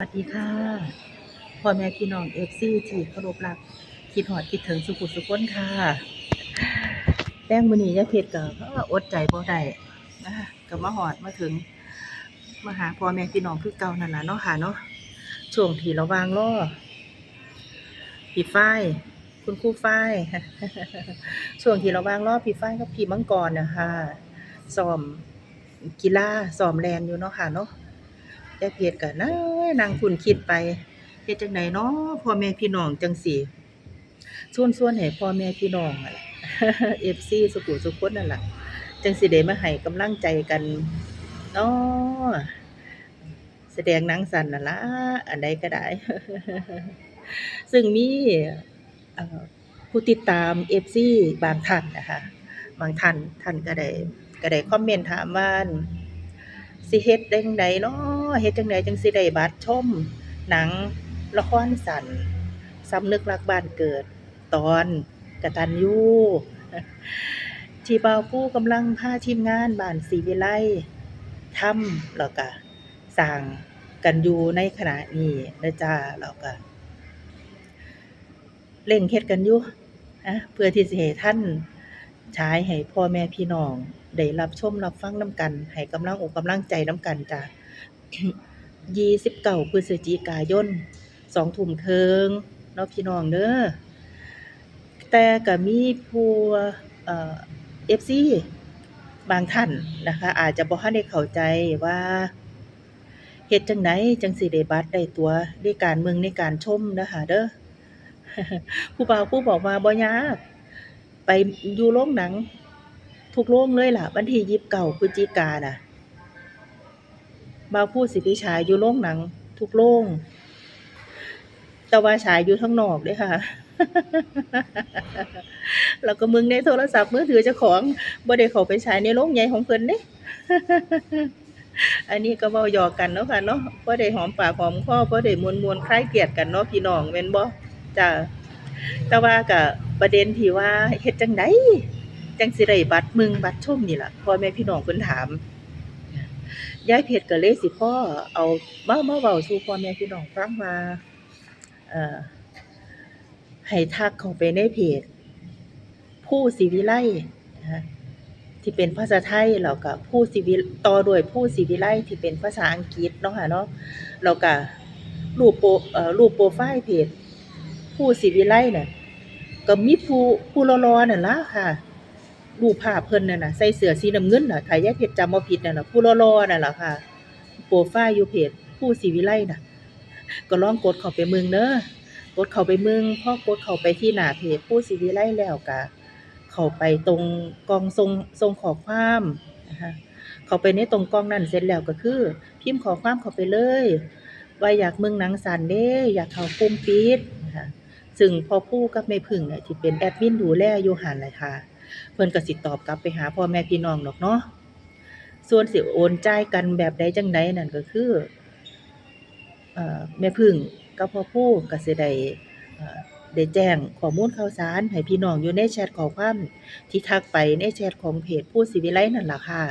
สวัสดีค่ะพ่อแม่พี่น้องเอฟซีที่เคารพรักคิดฮอดคิดถึงสุขุสุขคนค่ะแป้งมือนียาเพชรก็อดใจบ่ได้นะคะก็มาฮอดมาถึงมาหาพ่อแม่พี่น้องคือเก่านั่นล่ะเนาะค่ะเนาะช่วงที่ระวางรอพี่ฝ้ายคุณครูฝ้ายช่วงที่ระวางรอพี่ฝ้ายกับพี่มังกรนะคะซ้อมกีฬาซ้อมแลนอยู่เนาะค่ะเนาะ ยายเพชรก็นะนั่งคุนคิดไปเฮ็ดจังไดเนาะพ่อแม่พี่น้องจังสิส่วนๆให้พ่อแม่พี่น้องอะ FC สุขุสุขคนนั่นล่ะจังสิได้มาให้กำลังใจกันเนาะแสดงหนังสั้นนั่นล่ะอันใดก็ได้ ซึ่งมีผู้ติดตาม FC บางท่านนะคะ บางท่านท่านก็ได้ก็ได้คอมเมนต์ถามว่าน สิเฮ็ดจังใดเนาะเฮ็ดจังใดจังสิได้บัตรชม หนังละครสั้นสำนึกรักบ้านเกิด ตอนกระตัญญูที่บ่าวผู้กำลังพาทีมงานบ้านศรีวิไลทำแล้วก็สร้างกันอยู่ในขณะนี้เด้อจ้าแล้วก็เร่งเฮ็ดกันอยู่นะเพื่อที่สิให้ทัน ฉายให้พ่อแม่พี่น้องได้รับชมรับฟังน้ำกัน ให้กำลังอกกำลังใจน้ำกันจ้ะ29พฤศจิกายน2ทุ่มครึ่งเนาะพี่น้องเด้อแต่ก็มีผู้เอ่อ FC บางท่านนะคะ อาจจะบ่ทันได้เข้าใจว่าเฮ็ดจั่งใดจั่งสิได้บัตรได้ตั๋วในการเบิ่งในการชมเด้อค่ะเด้อผู้บ่าวผู้บอกว่าบ่ยาก ไปอยู่โรงหนัง ทุกโรงเลยล่ะ วันที่29พฤศจิกาน่ะบ่าวผู้สิไปฉายอยู่โรงหนัง ทุกโรงแต่ว่าฉายอยู่ข้งนอกเด้อค่ะ แล้วก็เบิ่งในโทรศัพท์มือถือเจ้าของบ่ได้เขาไปฉายในโรงใหญ่ของเพิ่นเดะอันนี้ก็เว้าหยอกกันเนาะค่ะเนาะพอได้หอมปากหอมคอพอได้ม่วนคล้ายเครียดกันเนาะพี่น้องแม่นบ่จ้ะแต่ว่าก็ ประเด็นที่ว่าเฮ็ดจังใดจังสิได้บัตรมึงบัตรชมนี่ล่ะพ่อแม่พี่น้องเพิ่นถามยายเพชรก็เลยสิขอเอามามาเว้าสู่พ่อแม่พี่น้องฟังว่าเอ่อให้ทักเข้าไปในเพจ ผู้ศรีวิไลนะที่เป็นภาษาไทยแล้วก็ผู้ศรีวิต่อด้วยผู้ศรีวิไลที่เป็นภาษาอังกฤษเนาะค่ะเนาะแล้วก็รูปโปรเอ่อรูปโพรไฟล์เพจ ผู้ศรีวิไลน่ะ ก็มีผู้ผู้หล่อๆนั่นล่ะค่ะรูปภาพเพิ่นนั่นน่ะใส่เสื้อสีน้ำเงินน่ะถ้ายายเพชรจำบ่ผิดนั่นน่ะผู้หล่อๆนั่นล่ะค่ะ โปรไฟล์อยู่เพจผู้ศรีวิไลน่ะ ก็ลองกดเข้าไปเบิ่งเด้อกดเข้าไปเบิ่งพอกดเข้าไปที่หน้าเพจผู้ศรีวิไลแล้วก็เข้าไปตรงกองส่งส่งข้อความนะคะเข้าไปในตรงกองนั้นเสร็จแล้วก็คือ พิมพ์ข้อความเข้าไปเลย ว่าอยากเบิ่งหนังสันเด้ อยากเข้ากลุ่มปิด ซึ่งพ่อผู้กับแม่พึ่งเนี่ยที่เป็นแอดมินดูแลอยู่หันน่ะค่ะ เพิ่นก็สิตอบกลับไปหาพ่อแม่พี่น้องดอกเนาะส่วนสิโอนจ่ายกันแบบใดจังใดนั่นก็คืออแม่พึ่งกับพ่อผู้ก็สิได้ได้แจ้งข้อมูลข่าวสารให้พี่น้องอยู่ในแชตข้อความที่ทักไปในแชตของเพจผู้ศรีวิไลนั่นล่ะค่ะ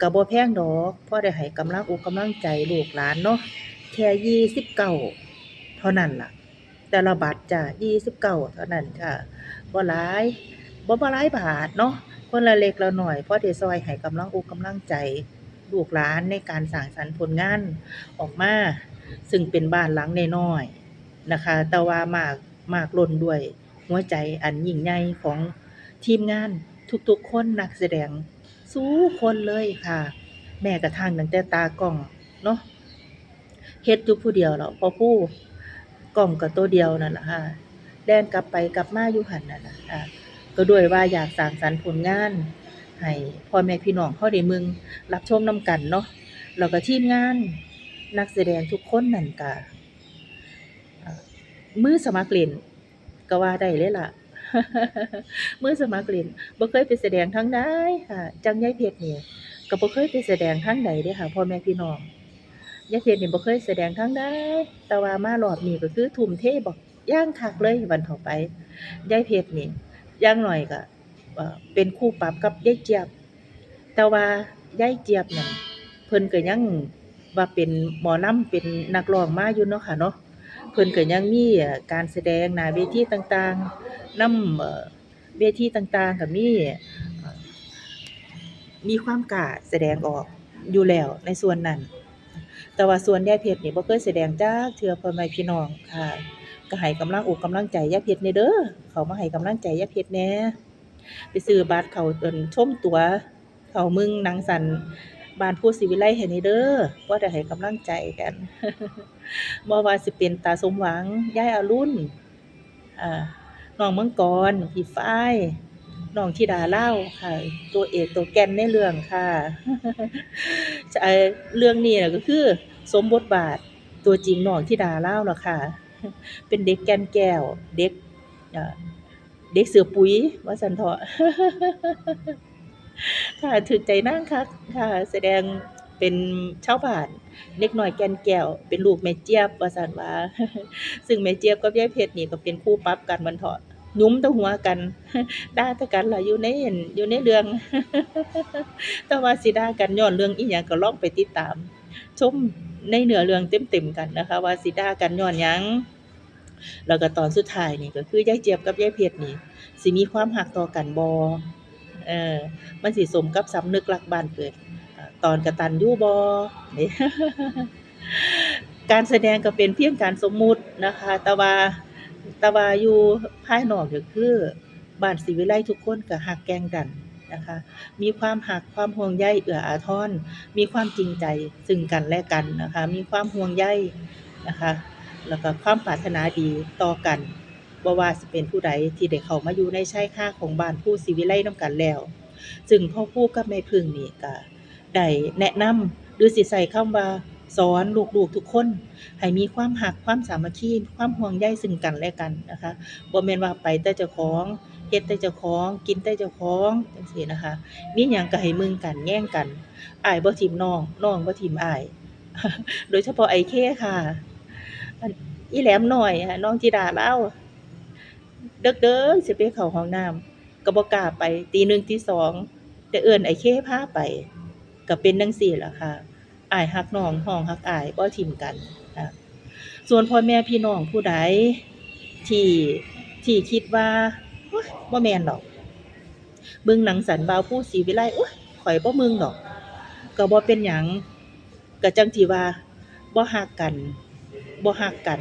ก็บ่แพงดอกพ่อได้ให้กำลังอกกำลังใจลูกหลานเนาะแค่29เท่านั้นล่ะ แต่ละบัตรจ้ะ29เก้าเท่านั้นจ้ะบ่หลายบ่บ่หลายบาทเนาะคนละเล็กละน้อยเพอได้ช่วยให้กำลังอกกำลังใจลูกหลานในการสร้างสรรค์ผลงานออกมา ซึ่งเป็นบ้านหลังน้อยๆนะคะ แต่ว่ามากมากล้นด้วยหัวใจอันยิ่งใหญ่ของทีมงานทุกๆคนนักแสดงสู้คนเลยค่ะ แม้กระทั่งตั้งแต่ตากล้องเนาะเฮ็ดอยู่ผู้เดียวแล้วพอผู้ กล้องก็ตัวเดียวนั่นแหละค่ะแล่นกลับไปกลับมาอยู่หันนั่นน่ะค่ะก็ด้วยว่าอยากสร้างสรรค์ผลงานให้พ่อแม่พี่น้องเขาได้เมืองรับชมนำกันเนาะแล้วก็ทีมงานนักแสดงทุกคนนั่นก็เมือสมัครเล่นก็ว่าได้เลยล่ะมือสมัครเล่นบ่เคยไปแสดงทางใดค่ะ จังยายเพชรนี่ก็บ่เคยไปแสดงทางใดเด้ค่ะพ่อแม่พี่น้อง ยายเพชรนี่บ่เคยแสดงทางใดแต่ว่ามารอบนี้ก็คือทุ่มเทบักย่างคักเลยวันต่อไปยายเพชรนี่ย่างหน้อยก็เป็นคู่ปรับกับยายเจี๊ยบ แต่ว่ายายเจี๊ยบนั่นเพิ่นก็ยังว่าเป็นหมอลำเป็นนักร้องมาอยู่เนาะค่ะเนาะเพิ่นก็ยังมี่การแสดงหน้าเวทีต่างๆนำเอ่อเวทีต่างๆก็มีเอ่อมีความกล้าแสดงออกอยู่แล้วในส่วนนั้น แต่ว่าส่วนยายเพชรนี่บ่เคยแสดงจักเทือพ่อแม่พี่น้องค่ะ ก็ให้กำลังอกกำลังใจยายเพชรแหน่เด้อเขามาให้กำลังใจยายเพชรแหน่ไปซื้อบัตรเขาเอิ้นชมตัว เขามึงนังสันบ้านผู้ศรีวิไลให้แหน่เด้อบ่ได้ให้กำลังใจกันบ่ว่าสิเป็นตาสมหวังยายอรุณอ่าน้องมังกรพี่ฝ้าย น้องธิดาเล่าค่ะ ตัวเอกตัวแกนในเรื่องค่ะเรื่องนี้นะก็คือ สมบทบาทตัวจริงน้องธิดาเล่าวล่ะค่ะ เป็นเด็กแกนแก้ว เด็กเด็กเสือปุ๋ยว่าซั่นเถาะค่ะถูกใจนางคักค่ะ แสดงเป็นชาวบ้านเด็กน้อยแกนแก้ว เป็นลูกแม่เจี๊ยบว่าซั่นว่า ซึ่งแม่เจี๊ยบกับยายเพชรนี่ก็เป็นคู่ปรับกันบันเถาะ ยุ้มแต่หัวกันด่าต่กันล่ะอยู่ในอั่นอยู่ในเรื่อง แต่ว่าสิด่ากันย้อนเรื่องอิหยังก็ลองไปติดตาม ชมในเนื้อเรื่องเต็มๆกันนะคะ ว่าสิด่ากันย้อนหยังแล้วก็ตอนสุดท้ายนี่ก็คือยายเจี๊ยบกับยายเพชรนี่สิมีความรักต่อกันบ่เออ มันสิสมกับสำนึกรักบ้านเกิด ตอนกระตัญญูบ่นี่การแสดงก็เป็นเพียงการสมมุตินะคะ แต่ว่า แต่ว่าอยู่ภายนอกก็คือบ้านศรีวิไลทุกคนก็รักแกงกันนะคะ มีความรักความห่วงใยเอื้ออาทรมีความจริงใจซึ่งกันและกันนะคะ มีความห่วงใยนะคะ แล้วก็ความปรารถนาดีต่อกันบ่ว่าสิเป็นผู้ใดที่ได้เข้ามาอยู่ในชายค่าของบ้านผู้ศรีวิไลน้ำกันแล้วซึ่งพ่อครูกับแม่พึ่งนี่ก็ได้แนะนำหรือสิใช้คำว่า สอนลูกๆทุกคนให้มีความรักความสามัคคีความห่วงใยซึ่งกันและกันนะคะบ่แม่นว่าไปแต่เจ้าของเฮ็ดแต่เจ้าของ กินแต่เจ้าของจังซี่นะคะ มีหยังก็ให้มึงกันแย่งกันอ้ายบ่ทิมน้องน้องบ่ทิมอ้าย โดยเฉพาะไอ้เคค่ะอีแหลมน้อยอะน้องจิดาเล่าดึกเด้อสิไปเข้าห้องน้ำก็บ่กล้าไปตีหนึ่งตีสองแต่เอิ้นไอ้เคพาไปก็เป็นจังซี่ล่ะค่ะ อ้ายฮักน้องน้องฮักอ้ายบ่ทิมกันค่ะส่วนพ่อแม่พี่น้องผู้ใดที่ที่คิดว่าบ่แมนดอก เบิ่งหนังสันบาวผู้ศรีวิไลโอ๊ยข่อยบ่เบิ่งดอกก็บ่เป็นหยังก็จังที่ว่าบ่ฮักกันบ่ฮักกัน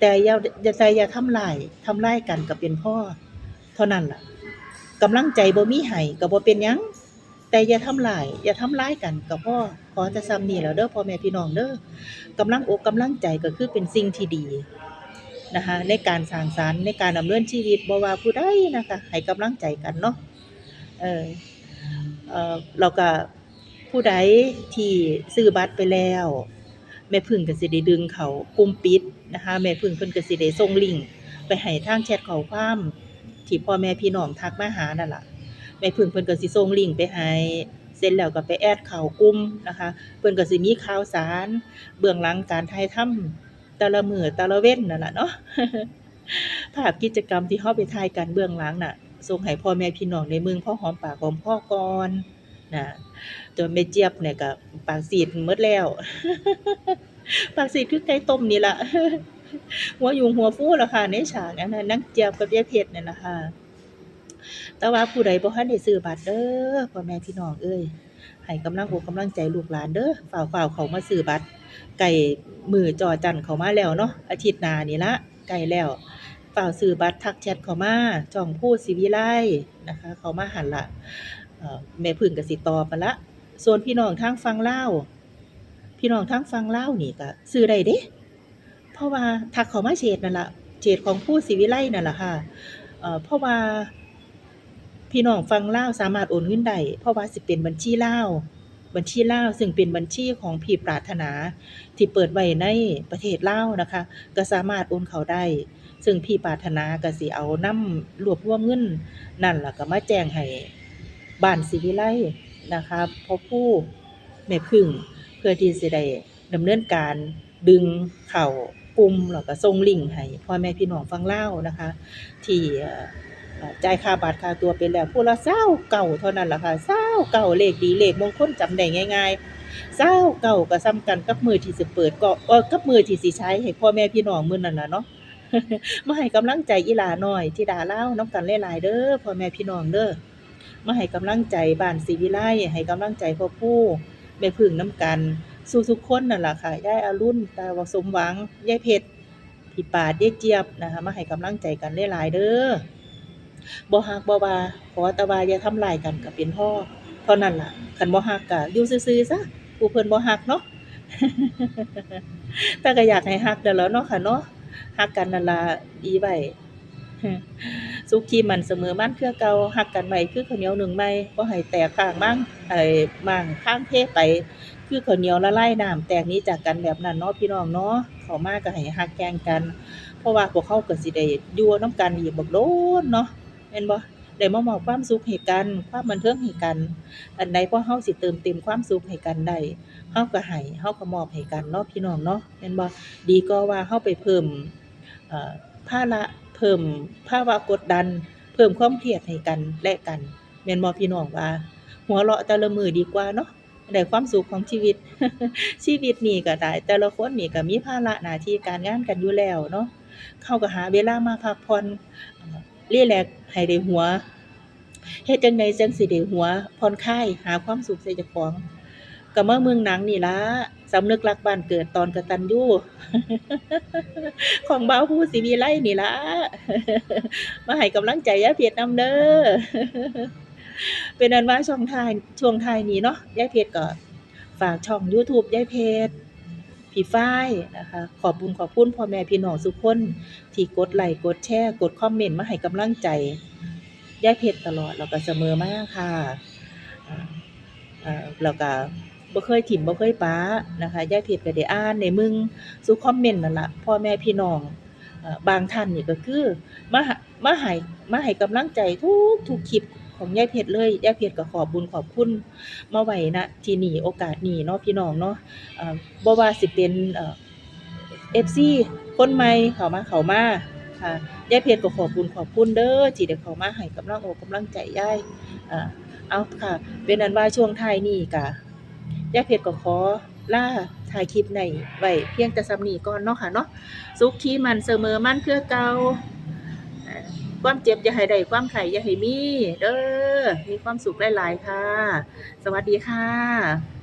แต่อย่าอย่าใจอย่าทำร้ายทำร้ายกันก็เป็นพ่อ เท่านั้นล่ะกำลังใจบ่มีให้ก็บ่เป็นหยัง แต่อย่าทำร้าย อย่าทำร้ายกันก็พอขอแต่ซ้ำนี้แล้วเด้อพ่อแม่พี่น้องเด้อกำลังอกกำลังใจก็คือเป็นสิ่งที่ดีนะคะในการสร้างสรรค์ในการดำเนินชีวิตบ่ว่าผู้ใดนะคะให้กำลังใจกันเนาะเออเออแล้วก็ผู้ใดที่ซื้อบัตรไปแล้ว แม่พึ่งก็สิได้ดึงเขากลุ่มปิดนะคะแม่พึ่งเพิ่นก็สิได้ส่งลิงก์ไปให้ทางแชตข้อความที่พ่อแม่พี่น้องทักมาหานั่นล่ะ แม่พึ่งเพิ่นก็สิส่งลิงก์ไปให้เสร็จแล้วก็ไปแอดเข้ากลุ่มนะคะ เพิ่นก็สิมีข่าวสาร เบื้องหลังการถ่ายทำแต่ละมือแต่ละเว้นนั่นแหละเนาะภาพกิจกรรมที่เฮาไปถ่ายกันเบื้องหลังน่ะส่งให้พ่อแม่พี่น้องได้เบิ่งพ่อหอมปากหอมคอก่อนน่ะจนแม่เจี๊ยบเนี่ยก็ปากซีดหมดแล้ว ปากซีดคือไก่ต้มนี่ละหัวยุงหัวฟูล่ะค่ะในฉากนั้นน่ะนางเจี๊ยบกับยายเพชรเนั่นล่ะค่ะ แต่ว่าผู้ใดบ่ทันได้ซื้อบัตรเด้อพ่อแม่พี่น้องเอ้ยให้กำลังอกกำลังใจลูกหลานเด้อฝ่าวๆเขามาซื้อบัตรใกล้มื้อจอจันเขามาแล้วเนาะอาทิตย์หน้านี่ละใกล้แล้วฝ่าวซื้อบัตรทักแชตเขามาจ่องพูดศิวิไลนะคะ เขามาหันละเอ่อแม่พึ่งก็สิตอบมาละ ส่วนพี่น้องทางฝั่งลาพี่น้องทางฝั่งลานี่ก็ซื้อได้เด้ เพราะว่าทักเขามาเฉดนั่นละเฉดของผู้ศิวิไลนั่นละค่ะเอ่อเพราะว่า พี่น้องฟังเล่าสามารถโอนเงินได้เพราะว่าสิเป็นบัญชีเล่าบัญชีเล่าซึ่งเป็นบัญชีของพี่ปรารถนา ที่เปิดไว้ในประเทศเล่านะคะ ก็สามารถโอนเขาได้ ซึ่งพี่ปรารถนาก็สิเอานำรวบรวมเงินนั่นล่ะก็มาแจ้งให้บ้านศิวิไลนะคะพ่อผู้แม่พึ่งเพื่อที่สิได้ดำเนินการดึงเข้ากลุ่มแล้วก็ส่งลิงก์ให้พ่อแม่พี่น้องฟังเล่านะคะ ที่ จ่ายค่าบัตรค่าตัวไปแล้วผู้ละเศร้าเก่าเท่านั้นล่ะค่ะเศร้าเก่าเลขดีเลขมงคลจำได้ง่ายๆเศร้าเก่าก็ซ้ำกันกับมือที่สิเปิดก็เออกับมือที่สิใช้ให้พ่อแม่พี่น้องมื้อนั้นน่ะเนาะมาให้กำลังใจอีหลาหน้อยธิดาเล่าวนำกันหลายๆเด้อพ่อแม่พี่น้องเด้อมาให้กำลังใจบ้านศรีวิไลให้กำลังใจพ่อปู่แม่พึ่งนํกันสู้ทุกคนนั่นแหละค่ะยายอรุณตาวสมหวังยายเพชรพี่ปาดยายเจี๊ยบนะคะมาให้กำลังใจกันหลายๆเด้อ บ่ฮักบ่ว่าขอแต่ว่าอย่าทำร้ายกันก็เป็นพ่อเท่านั้นล่ะคันบ่ฮักก็อยู่ซื่อๆซะผู้เพิ่นบ่ฮักเนาะแต่ก็อยากให้ฮักนั่นแล้วเนาะค่ะเนาะฮักกันนั่นล่ะดีไว้สุขีมันเสมอมันคือเก่าฮักกันไว้คือข้าวเหนียวหนึ่งไม้บ่ให้แตกข้างบ้างไอ้มั่งข้างเทไป คือข้าวเหนียวละลายน้ำแตกนี้จากกันแบบนั้นเนาะพี่น้องเนาะเขามาก็ให้ฮักแกลงกัน เพราะว่าพวกเขาก็สิได้อยู่นำกันอีกบักโดนเนาะ แม่นบ่ได้มามอบความสุขให้กัน ความบันเทิงให้กัน อันใดพอเฮาสิเติมเต็มความสุขให้กันได้เฮาก็ให้เฮาก็มอบให้กันเนาะพี่น้องเนาะแม่นบ่ดีกว่าว่าเฮาไปเพิ่มเอ่อภาระเพิ่มภาวะกดดัน เพิ่มความเครียดให้กันและกันแม่นบ่พี่น้องว่า หัวเราะแต่ละมือดีกว่าเนาะได้ความสุขของชีวิต ชีวิตนี่ก็ได้ แต่ละคนนี่ก็มีภาระหน้าที่การงานกันอยู่แล้วเนาะเขาก็หาเวลามาพักผ่อน รีแลกให้ได้หัวเฮ็ดจังใดจังสิได้หัวผ่อนคลายหาความสุขใส่เจ้าของก็มาเมืองหนังนี่ล่ะสำนึกรักบ้านเกิดตอนกระตัญญูของบ่าวผู้ศรีวิไล่นี่ล่ะมาให้กำลังใจยายเพชรนำเด้อเป็นอันว่าช่วงทายช่วงทายนี้เนาะยายเพชรก็ฝากช่อง YouTube ยายเพชร พี่ฝ้ายนะคะ ขอบบุญขอบคุณพ่อแม่พี่น้องทุกคนที่กดไลค์กดแชร์กดคอมเมนต์มาให้กำลังใจยายเพชรตลอดแล้วก็เสมอมากค่ะอ่าอ่าแล้วก็บ่เคยถิ่มบ่เคยป๊านะคะยายเพชรก็ได้อ่านได้มึงสู่คอมเมนต์นั่นละพ่อแม่พี่น้องบางท่านนี่ก็คือมาหามาให้มาให้กำลังใจทุกทุกคลิป ของยายเพชรเลยยายเพชรก็ขอบบุญขอบคุณมาไว้ณที่นี่โอกาสนี้เนาะพี่น้องเนาะบ่ว่าสิเป็นเอ่อ FC คนใหม่เขามาเขามาค่ะยายเพชรก็ขอบบุญขอบคุณเด้อที่ได้เขามาให้กำลังอกกำลังใจยายอ่าเอาค่ะ เป็นอันว่าช่วงท้ายนี้ก็ยายเพชรก็ขอล่าถ่ายคลิปในไว้เพียงแต่ส่ำนี้ก่อนเนาะค่ะเนาะสุขีมันเสมอมันเคือเก่า ความเจ็บอย่าให้ได้ความไข่อย่าให้มี เด้อมีความสุขหลาย ๆ ค่ะ สวัสดีค่ะ